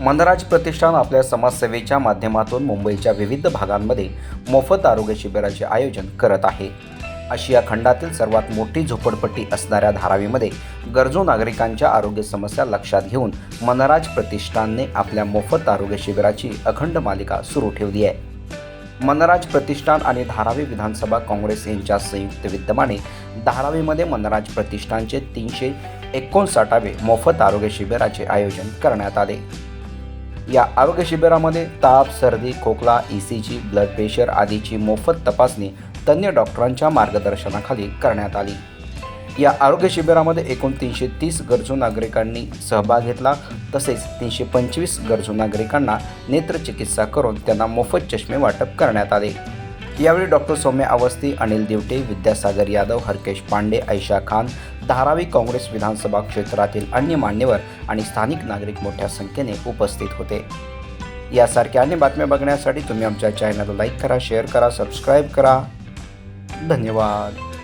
मनराज प्रतिष्ठान आपल्या समाजसेवेच्या माध्यमातून मुंबईच्या विविध भागांमध्ये मोफत आरोग्य शिबिराचे आयोजन करत आहे. आशिया खंडातील सर्वात मोठी झोपडपट्टी असणाऱ्या धारावीमध्ये गरजू नागरिकांच्या आरोग्य समस्या लक्षात घेऊन मनराज प्रतिष्ठानने आपल्या मोफत आरोग्य शिबिराची अखंड मालिका सुरू ठेवली आहे. मनराज प्रतिष्ठान आणि धारावी विधानसभा काँग्रेस यांच्या संयुक्त विद्यमाने धारावीमध्ये मनराज प्रतिष्ठानचे तीनशे एकोणसाठावे मोफत आरोग्य शिबिराचे आयोजन करण्यात आले. या आरोग्य शिबिरामध्ये ताप सर्दी खोकला E C G blood pressure आदीची मोफत तपासणी तज्ज्ञ डॉक्टरांच्या मार्गदर्शनाखाली करण्यात आली. या आरोग्य शिबिरामध्ये एकूण तीनशे तीस गरजू नागरिकांनी सहभाग घेतला. तसेच तीनशे पंचवीस गरजू नागरिकांना नेत्रचिकित्सा करून त्यांना मोफत चष्मे वाटप करण्यात आले. यावेळी डॉक्टर सौम्या अवस्थी अनिल दिवटे विद्यासागर यादव हरकेश पांडे ऐशा खान धारावी काँग्रेस विधानसभा क्षेत्रातील अन्य मान्यवर आणि स्थानिक नागरिक मोठ्या संख्येने उपस्थित होते. यासारख्या अन्य बातम्या बघण्यासाठी तुम्ही आमच्या चॅनलला लाईक करा शेअर करा सबस्क्राईब करा. धन्यवाद.